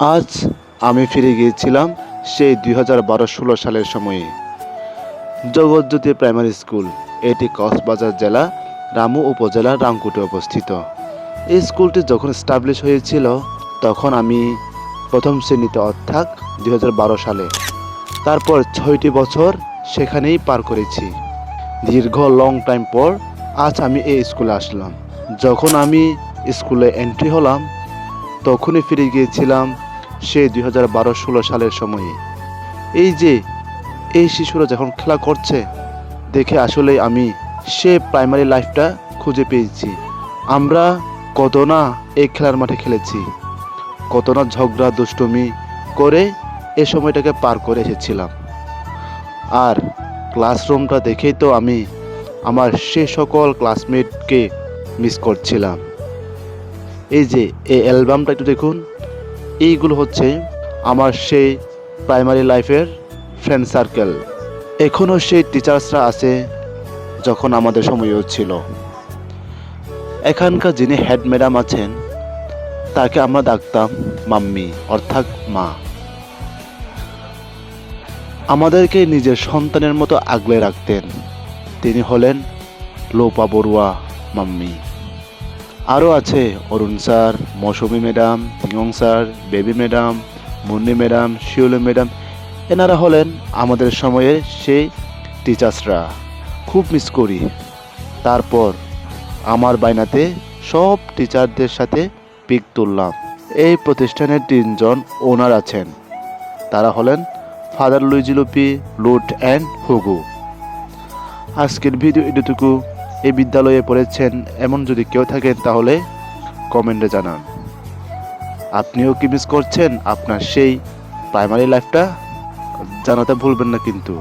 আজ আমি ফিরে গিয়েছিলাম সেই দুই হাজার বারো ষোলো সালের সময়ে। জগৎজ্যোতি প্রাইমারি স্কুল, এটি কক্সবাজার জেলা, রামু উপজেলার রামকুটে অবস্থিত। এই স্কুলটি যখন স্টাবলিশ হয়েছিল, তখন আমি প্রথম শ্রেণীতে অর্থাৎ দুই হাজার বারো সালে। তারপর ছয়টি বছর সেখানেই পার করেছি। দীর্ঘ লং টাইম পর আজ আমি এই স্কুলে আসলাম। যখন আমি স্কুলে এন্ট্রি হলাম, তখনই ফিরে গিয়েছিলাম সেই দুই হাজার বারো ষোলো সালের সময়ে। এই যে, এই শিশুরা যখন খেলা করছে, দেখে আসলে আমি সে প্রাইমারি লাইফটা খুঁজে পেয়েছি। আমরা কত না এই খেলার মাঠে খেলেছি, কত না ঝগড়া, দুষ্টুমি করে এ সময়টাকে পার করে এসেছিলাম। আর ক্লাসরুমটা দেখেই তো আমি আমার সে সকল ক্লাসমেটকে মিস করছিলাম। এই যে, এই অ্যালবামটা একটু দেখুন। এইগুলো হচ্ছে আমার সেই প্রাইমারি লাইফের ফ্রেন্ড সার্কেল এখনও সেই টিচার্সরা আছে যখন আমাদের সময়ও ছিল। এখানকার যিনি হেড ম্যাডাম আছেন, তাকে আমরা ডাকতাম মাম্মি, অর্থাৎ মা। আমাদেরকে নিজের সন্তানের মতো আগলে রাখতেন। তিনি হলেন লোপা বড়ুয়া মাম্মি। আরও আছে। Arun sir, Mousumi madam Tiyong sir, Baby madam, Munni madam, Shiuli madam, এনারা হলেন আমাদের সময়ের সেই টিচার্সরা। খুব মিস করি। তারপর আমার বাইনাতে সব টিচারদের সাথে পিক তুললাম। এই প্রতিষ্ঠানের তিনজন ওনার আছেন। তারা হলেন ফাদার লুইজিলোপি লুট অ্যান্ড হুগু। আজকের ভিডিও এটুকু এই বিদ্যালয়ে পড়েছেন এমন যদি কেউ থাকেন তাহলে কমেন্টে জানান। আপনিও কি মিস করছেন? আপনার সেই প্রাইমারি লাইফটা জানাতে ভুলবেন না কিন্তু।